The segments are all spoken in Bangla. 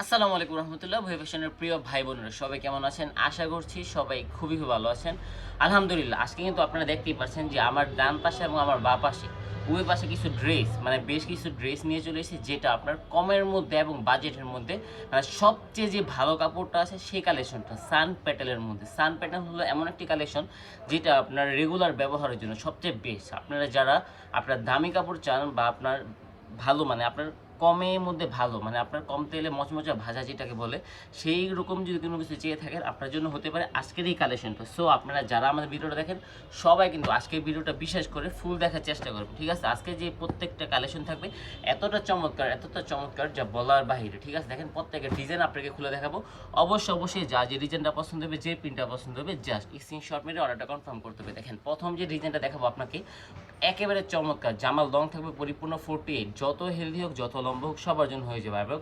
আসসালামু আলাইকুম রহমতুল্লাহ ভয় ফ্যাশনের প্রিয় ভাই বোনেরা সবাই কেমন আছেন? আশা করছি সবাই খুবই খুব ভালো আছেন। আলহামদুলিল্লাহ, আজকে কিন্তু আপনারা দেখতেই পাচ্ছেন যে আমার ডান পাশে এবং আমার বা পাশে উভয় পাশে কিছু ড্রেস মানে বেশ কিছু ড্রেস নিয়ে চলে এসেছি, যেটা আপনার কমের মধ্যে এবং বাজেটের মধ্যে মানে সবচেয়ে যে ভালো কাপড়টা আছে সেই কালেকশনটা, সান প্যাটেলের মধ্যে। সান প্যাটেল হলো এমন একটি কালেকশন, যেটা আপনার রেগুলার ব্যবহারের জন্য সবচেয়ে বেস্ট আপনারা যারা আপনার দামি কাপড় চান বা আপনার ভালো মানে আপনার কমের মধ্যে ভালো মানে আপনার কম তেলে মচমচা ভাজা যেটাকে বলে, সেই রকম যদি কোনো কিছু চেয়ে থাকেন, আপনার জন্য হতে পারে আজকের এই কালেকশনটা সো আপনারা যারা আমাদের ভিডিওটা দেখেন, সবাই কিন্তু আজকের ভিডিওটা বিশেষ করে ফুল দেখার চেষ্টা করবেন, ঠিক আছে? আজকে যে প্রত্যেকটা কালেকশন থাকবে, এতটা চমৎকার এতটা চমৎকার যা বলার বাহিরে, ঠিক আছে? দেখেন প্রত্যেকের ডিজাইন আপনাকে খুলে দেখাবো। অবশ্যই অবশ্যই যা যে ডিজাইনটা পছন্দ হবে, যে প্রিন্টটা পছন্দ হবে জাস্ট স্ক্রিনশট মেরে অর্ডারটা কনফার্ম করতে হবে। দেখেন, প্রথম যে ডিজাইনটা দেখাবো আপনাকে একেবারে চমৎকার। জামার লং থাকবে পরিপূর্ণ ফোরটি এইট যত হেলদি হোক, যত লম্বা হোক সবার জন্য হয়ে যাবে। এবং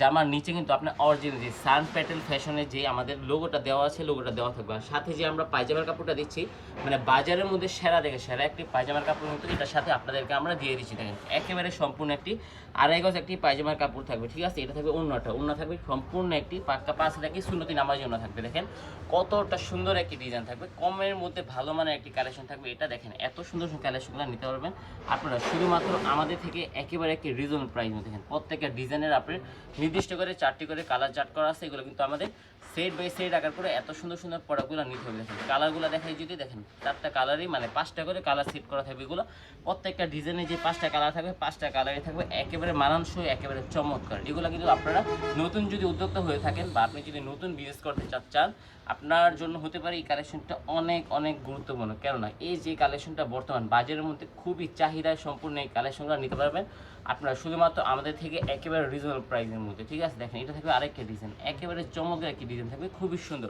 জামার নিচে কিন্তু আপনার অরিজিনাল যে সান প্যাটেল ফ্যাশনের যে আমাদের লোগোটা দেওয়া আছে লোগোটা দেওয়া থাকবে। আর সাথে যে আমরা পায়জামার কাপড়টা দিচ্ছি মানে বাজারের মধ্যে সেরা দেখে, সেরা একটি পায়জামার কাপড় কিন্তু এটার সাথে আপনাদেরকে আমরা দিয়ে দিচ্ছি। দেখেন, একেবারে সম্পূর্ণ একটি আড়াই গজ একটি পায়জামার কাপড় থাকবে, ঠিক আছে? এটা থাকবে অন্যটা অন্য থাকবে, সম্পূর্ণ একটি পাক্কা পাঁচ থাকি শূন্যতি নামার জন্য থাকবে। দেখেন, কতটা সুন্দর একটি ডিজাইন থাকবে। কমের মধ্যে ভালো মানের একটি কালেকশন থাকবে। এটা দেখেন, এত সুন্দর সুন্দর কালেকশনগুলো নিতে পারবেন। আপনারা শুধুমাত্র আমাদের থেকে একেবারে একটি রিজনেবল প্রাইস দেখেন, প্রত্যেকটা ডিজাইনের আপনি নির্দিষ্ট করে চারটি করে কালার চার্ট করা আছে, এগুলো কিন্তু আমাদের সেট বাই সেট আকার করে এত সুন্দর সুন্দর প্রোডাক্টগুলো নিতে হবে। দেখেন কালারগুলো দেখাই যদি, দেখেন, চারটা কালারই মানে পাঁচটা করে কালার সেট করা থাকবে এগুলো। প্রত্যেকটা ডিজাইনে যে পাঁচটা কালার থাকবে, পাঁচটা কালারই থাকবে একেবারে মানানসই, একেবারে চমৎকার। এগুলো কিন্তু আপনারা নতুন যদি উদ্যোক্তা হয়ে থাকেন বা আপনি যদি নতুন বিজনেস করতে চান, আপনার জন্য হতে পারে এই কালেকশনটা অনেক অনেক গুরুত্বপূর্ণ। কেননা, এই যে কালেকশনটা বর্তমান বাজারের মধ্যে খুবই চাহিদায় সম্পূর্ণ এই কালেকশনগুলো নিতে পারবেন। আপনারা শুধুমাত্র আমাদের থেকে একেবারে রিজনেবল প্রাইসের মধ্যে, ঠিক আছে? দেখেন, এটা থাকবে আরেকটা ডিজাইন একেবারে চমকের একটি ডিজাইন থাকবে, খুবই সুন্দর।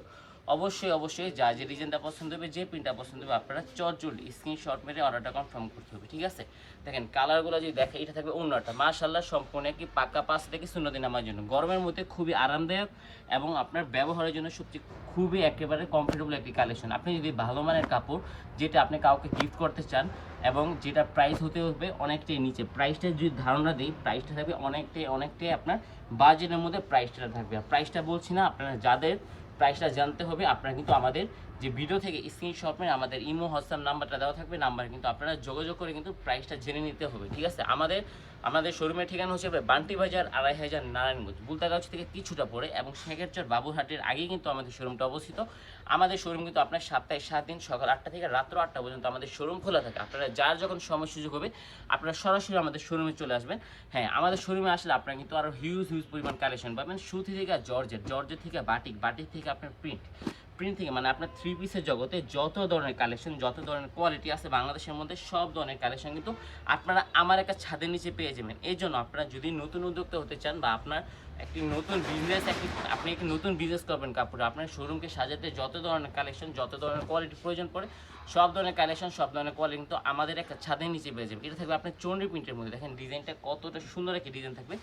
অবশ্যই অবশ্যই যা যে ডিজাইনটা পছন্দ হবে, যে প্রিন্টটা পছন্দ হবে, আপনারা চটজল স্ক্রিনশট মেরে অর্ডারটা কনফার্ম করতে হবে, ঠিক আছে? দেখেন কালারগুলো যদি দেখে, এটা থাকবে অন্যটা। মাশাল্লাহ সম্পূর্ণ একটি পাক্কা পাঁচ থেকে শূন্য দিন আমার জন্য। গরমের মধ্যে খুবই আরামদায়ক এবং আপনার ব্যবহারের জন্য সবচেয়ে খুবই একেবারে কমফোর্টেবল একটি কালেকশন আপনি যদি ভালো মানের কাপড়, যেটা আপনি কাউকে গিফট করতে চান এবং যেটা প্রাইস হতে হবে অনেকটাই নিচে প্রাইসটা যদি ধারণা দিই প্রাইসটা থাকবে অনেকটাই অনেকটাই আপনার বাজেটের মধ্যে প্রাইসটা থাকবে। প্রাইসটা বলছি না, আপনারা যাদের প্রাইসটা জানতে হবে। আপনারা কিন্তু আমাদের যে ভিডিও থেকে স্ক্রিনশট মেরে আমাদের ইমো হোয়াটসঅ্যাপ নাম্বারটা দেওয়া থাকবে নাম্বার কিন্তু আপনারা যোগাযোগ করে কিন্তু প্রাইসটা জেনে নিতে হবে, ঠিক আছে? আমাদের আমাদের শোরুমের ঠিকানা হচ্ছে বান্টি বাজার, আড়াই হাজার নারায়ণগঞ্জ। বুলতাগাছ থেকে কিছুটা পড়ে এবং শেখেরচর বাবুরহাটের আগেই কিন্তু আমাদের শোরুমটা অবস্থিত। আমাদের শোরুম কিন্তু আপনার সপ্তাহে সাত দিন সকাল আটটা থেকে রাত্র আটটা পর্যন্ত আমাদের শোরুম খোলা থাকে। আপনারা যার যখন সময় সুযোগ হবে, আপনারা সরাসরি আমাদের শোরুমে চলে আসবেন। হ্যাঁ আমাদের শোরুমে আসলে আপনারা কিন্তু আরও হিউজ হিউজ পরিমাণ কালেকশন পাবেন। সুতি থেকে জর্জের জর্জের থেকে বাটিক বাটিক থেকে আপনার প্রিন্ট প্রিন্ট মানে আপনার থ্রি পিসের জগতে যত ধরনের কালেকশন যত ধরনের কোয়ালিটি আছে বাংলাদেশের মধ্যে, সব ধরনের কালেকশন কিন্তু আপনারা আমার একটা ছাদের নিচে পেয়ে যাবেন। এই জন্য আপনারা যদি নতুন উদ্যোক্তা হতে চান বা আপনার একটি নতুন বিজনেস একটি, আপনি একটি নতুন বিজনেস করবেন কাপড়ে। আপনার শোরুমকে সাজাতে যত ধরনের কালেকশন যত ধরনের কোয়ালিটি প্রয়োজন পড়ে, সব ধরনের কালেকশন সব ধরনের কোয়ালিটি কিন্তু আমাদের একটা ছাদের নিচে পেয়ে যাবে এটা থাকবে আপনার চন্ডি প্রিন্টের মধ্যে। দেখেন ডিজাইনটা কতটা সুন্দর একটি ডিজাইন থাকবে।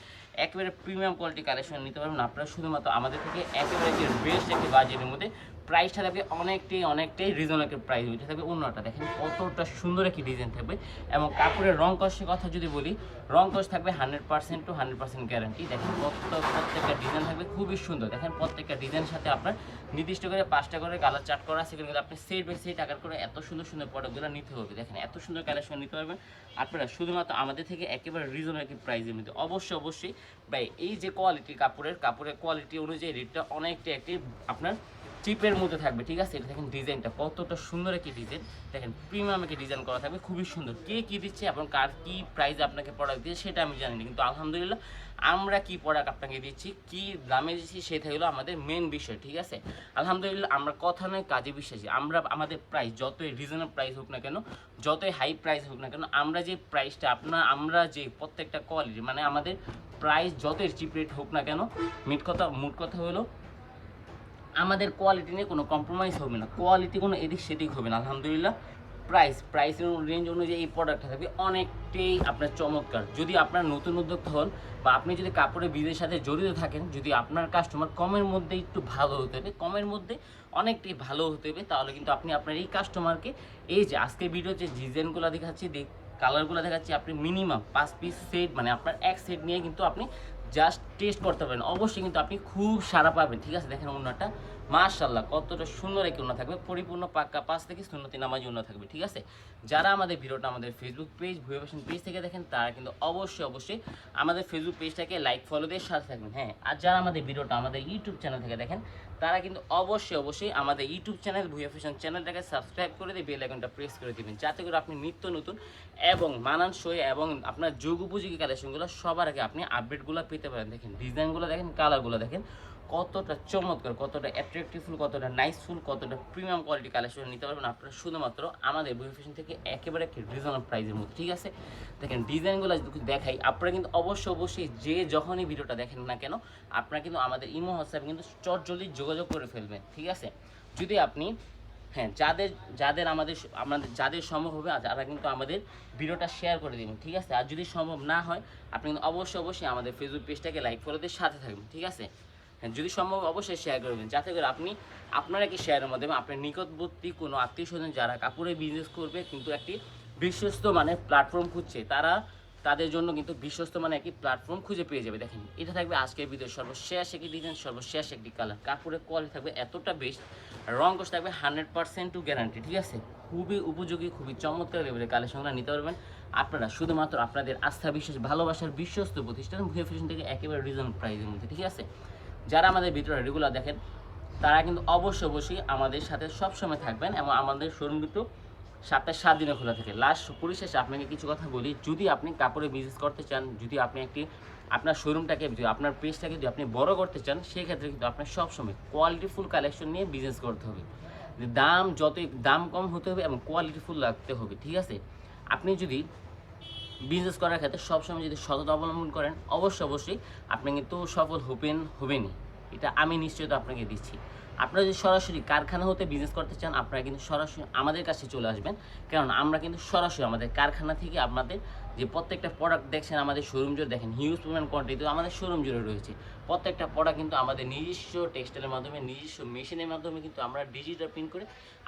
একেবারে প্রিমিয়াম কোয়ালিটি কালেকশন নিতে পারবেন আপনারা। শুধুমাত্র আমাদের থেকে একেবারে একটি বেস্ট একটি বাজেটের মধ্যে প্রাইসটা থাকবে অনেকটাই অনেকটাই রিজনেবল প্রাইস ওইটা থাকবে অন্যটা। দেখেন কতটা সুন্দর একটি ডিজাইন থাকবে। এবং কাপড়ের রং কষের কথা যদি বলি, রং কষ থাকবে hundred percent to hundred percent guarantee দেখেন কত প্রত্যেকটা ডিজাইন থাকবে খুবই সুন্দর। দেখেন প্রত্যেকটা ডিজাইনের সাথে আপনার নির্দিষ্ট করে পাঁচটা করে কালার চার্ট করা আছে কিন্তু আপনি সেট বাই সেট আকার করে এত সুন্দর সুন্দর প্রোডাক্টগুলো নিতে হবে। দেখেন এত সুন্দর কালেকশন নিতে পারবেন। আপনারা শুধুমাত্র আমাদের থেকে একেবারে রিজনেবল প্রাইসের মধ্যে। অবশ্যই অবশ্যই ভাই, এই যে কোয়ালিটি কাপড়ের কাপড়ের কোয়ালিটি অনুযায়ী রেটটা অনেকটা একটি আপনার চিপের মধ্যে থাকবে, ঠিক আছে? এটা দেখেন ডিজাইনটা কতটা সুন্দর একটি ডিজাইন দেখেন প্রিমিয়াম একটি ডিজাইন করা থাকবে, খুবই সুন্দর। কে কী দিচ্ছে এবং কার কী প্রাইসে আপনাকে প্রোডাক্ট দিচ্ছে সেটা আমি জানি না, কিন্তু আলহামদুলিল্লাহ আমরা কি প্রোডাক্ট আপনাকে দিচ্ছি, কি দামে দিচ্ছি সেটা হলো আমাদের মেন বিষয়, ঠিক আছে? আলহামদুলিল্লাহ আমরা কথা নয়, কাজে বিশ্বাসী। আমরা আমাদের প্রাইস যতই রিজনেবল প্রাইস হোক না কেন, যতই হাই প্রাইস হোক না কেন, আমরা যে প্রাইসটা আপনার, আমরা যে প্রত্যেকটা কোয়ালিটি মানে আমাদের প্রাইস যতই চিপ রেট হোক না কেন মিট কথা মোট কথা হলো, আমাদের কোয়ালিটি নিয়ে কোনো কম্প্রোমাইজ হবে না। কোয়ালিটি কোনো এদিক সেদিক হবে না, আলহামদুলিল্লাহ। প্রাইস প্রাইসের রেঞ্জ অনুযায়ী এই প্রোডাক্টটা থাকবে। অনেকটাই আপনার চমৎকার। যদি আপনার নতুন উদ্যোক্তা হন বা আপনি যদি কাপড়ের বিজের সাথে জড়িত থাকেন, যদি আপনার কাস্টমার কমের মধ্যে একটু ভালো হতে হবে, কমের মধ্যে অনেকটাই ভালো হতে হবে, তাহলে কিন্তু আপনি আপনার এই কাস্টমারকে এই যে আজকে ভিডিও যে ডিজাইনগুলো দেখাচ্ছি, দেখ কালারগুলো দেখাচ্ছি, আপনি মিনিমাম পাঁচ পিস সেট মানে আপনার এক সেট নিয়ে কিন্তু আপনি জাস্ট টেস্ট করতে পারেন। অবশ্যই কিন্তু আপনি খুব সারা পাবেন। ঠিক আছে, দেখেন উন্নতটা মাশাল্লাহ কতটা সুন্দর একটি উন্নত থাকবে। পরিপূর্ণ পাক্কা পাঁচ থেকে সুন্নতি নামাজি উন্নত থাকবে, ঠিক আছে? যারা আমাদের ভিডিওটা আমাদের Facebook page Bhuya fashion page থেকে দেখেন, তারা কিন্তু অবশ্যই অবশ্যই আমাদের ফেসবুক পেজটাকে লাইক ফলো দিয়ে সাথে থাকবেন হ্যাঁ? আর যারা আমাদের ভিডিওটা আমাদের ইউটিউব চ্যানেল থেকে দেখেন, তারা কিন্তু অবশ্যই অবশ্যই আমাদের ইউটিউব চ্যানেল ভুয়া ফ্যাশন চ্যানেলটাকে সাবস্ক্রাইব করে দিয়ে বেল আইকনটা প্রেস করে দিবেন, যাতে করে আপনি নিত্য নতুন এবং মানানসই এবং আপনার যোগ উপযোগী কালেকশনগুলো সবার আগে আপনি আপডেটগুলো পেতে পারেন। দেখেন ডিজাইনগুলো দেখেন কালারগুলো দেখেন কতটা চমৎকার, কতটা অ্যাট্রাকটিভফুল কতটা নাইসফুল কতটা প্রিমিয়াম কোয়ালিটি কালেকশন নিতে পারবেন আপনারা শুধুমাত্র আমাদের বুয়ে ফ্যাশন থেকে একেবারে একটি রিজনেবল প্রাইসের মধ্যে, ঠিক আছে? দেখেন ডিজাইনগুলো যদি দেখাই। আপনারা কিন্তু অবশ্যই অবশ্যই যে যখনই ভিডিওটা দেখেন না কেন, আপনারা কিন্তু আমাদের ইমো, হোয়াটসঅ্যাপে কিন্তু চট জলদি যোগাযোগ করে ফেলবেন, ঠিক আছে? যদি আপনি হ্যাঁ যাদের যাদের আমাদের আমাদের, যাদের সম্ভব হবে তারা কিন্তু আমাদের ভিডিওটা শেয়ার করে দিবেন, ঠিক আছে? আর যদি সম্ভব না হয়, আপনি কিন্তু অবশ্যই অবশ্যই আমাদের ফেসবুক পেজটাকে লাইক করে দিয়ে সাথে থাকবেন, ঠিক আছে? যদি সম্ভব অবশ্যই শেয়ার করবেন যাতে করে আপনি আপনারা একটি শেয়ারের মাধ্যমে আপনার নিকটবর্তী কোনো আত্মীয় স্বজন যারা কাপড়ে বিজনেস করবে, কিন্তু একটি বিশ্বস্ত মানে প্ল্যাটফর্ম খুঁজছে, তারা তাদের জন্য কিন্তু বিশ্বস্ত মানে একটি প্ল্যাটফর্ম খুঁজে পেয়ে যাবে। দেখেন, এটা থাকবে আজকের ভিডিও সর্বশেষ একটি ডিজাইন সর্বশেষ একটি কালার কাপড়ের কোয়ালিটি থাকবে এতটা বেস্ট রং কোষ থাকবে হান্ড্রেড পার্সেন্ট টু গ্যারান্টি ঠিক আছে? খুবই উপযোগী, খুবই চমৎকার লেভেলের কালেকশনগুলো নিতে পারবেন। আপনারা শুধুমাত্র আপনাদের আস্থা, বিশ্বাস, ভালোবাসার বিশ্বস্ত প্রতিষ্ঠান, ভুয়ে ফ্যাশন থেকে একেবারে রিজন প্রাইজের মধ্যে, ঠিক আছে? যারা আমাদের ভিডিওটা রেগুলার দেখেন, তারা কিন্তু অবশ্যই অবশ্যই আমাদের সাথে সবসময় থাকবেন এবং আমাদের শোরুম কিন্তু সাতটা সাত দিনে খোলা থাকে। লাস্ট পরিশেষে আপনাকে কিছু কথা বলি, যদি আপনি কাপড়ে বিজনেস করতে চান, যদি আপনি একটি, আপনার শোরুমটাকে যদি আপনার পেজটাকে যদি আপনি বড় করতে চান, সেক্ষেত্রে কিন্তু আপনার সবসময় কোয়ালিটিফুল কালেকশন নিয়ে বিজনেস করতে হবে। দাম যতই, দাম কম হতে হবে এবং কোয়ালিটিফুল রাখতে হবে, ঠিক আছে? আপনি যদি বিজনেস করার ক্ষেত্রে সবসময় যদি সততা অবলম্বন করেন, অবশ্যই অবশ্যই আপনি কিন্তু সফল হবেন, হবেনই। এটা আমি নিশ্চয়তা আপনাকে দিচ্ছি। আপনারা যদি সরাসরি কারখানা হতে বিজনেস করতে চান, আপনারা কিন্তু সরাসরি আমাদের কাছে চলে আসবেন। কারণ আমরা কিন্তু সরাসরি আমাদের কারখানা থেকে আপনাদের যে প্রত্যেকটা প্রোডাক্ট দেখছেন, আমাদের শোরুম জুড়ে দেখেন হিউজ পরিমাণ কোয়ান্টিটি আমাদের শোরুম জুড়ে রয়েছে। প্রত্যেকটা প্রোডাক্ট কিন্তু আমাদের নিজস্ব টেক্সটাইলের মাধ্যমে, নিজস্ব মেশিনের মাধ্যমে কিন্তু আমরা ডিজিটাল প্রিন্ট করে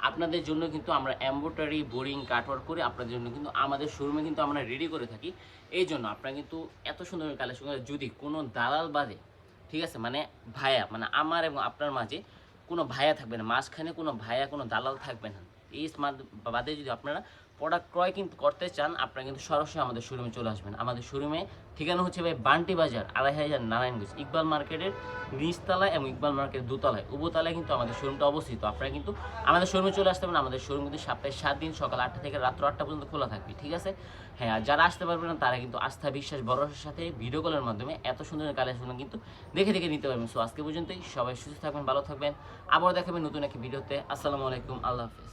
আপনাদের জন্য কিন্তু আমরা এম্ব্রয়ডারি বোরিং কাটওয়ার্ক করে আপনাদের জন্য কিন্তু আমাদের শোরুমে কিন্তু আমরা রেডি করে থাকি। এই জন্য আপনারা কিন্তু এত সুন্দর কালেকশন যদি কোনো দালাল বাদে, ঠিক আছে? মানে ভায়া মানে আমার এবং আপনার মাঝে কোনো ভায়া থাকবে না। মাঝখানে কোনো ভায়া কোনো দালাল থাকবে না। এই স্মার্ট বাদে যদি আপনারা প্রোডাক্ট ক্রয় কিন্তু করতে চান, আপনারা কিন্তু সরাসরি আমাদের শোরুমে চলে আসবেন। আমাদের শোরুমে ঠিকানা হচ্ছে ভাই বান্টি বাজার, আড়াই হাজার নারায়ণগঞ্জ, ইকবাল মার্কেটের নিচতলায় এবং ইকবাল মার্কেটের দোতলায়। উভতলায় কিন্তু আমাদের শোরুমটা অবস্থিত। আপনারা কিন্তু আমাদের শোরুমে চলে আসতে পারেন। আমাদের শোরুম কিন্তু সপ্তাহে সাত দিন সকাল আটটা থেকে রাত্র আটটা পর্যন্ত খোলা থাকবে। ঠিক আছে? হ্যাঁ আর যারা আসতে পারবেন না, তারা কিন্তু আস্থা বিশ্বাস ভরসার সাথে ভিডিও কলের মাধ্যমে এত সুন্দর কালেকশন কিন্তু দেখে দেখে নিতে পারবেন। সো আজকে পর্যন্তই। সবাই সুস্থ থাকবেন, ভালো থাকবেন। আবার দেখাবেন নতুন একটি ভিডিওতে আসসালামু আলাইকুম। আল্লাহ হাফিজ।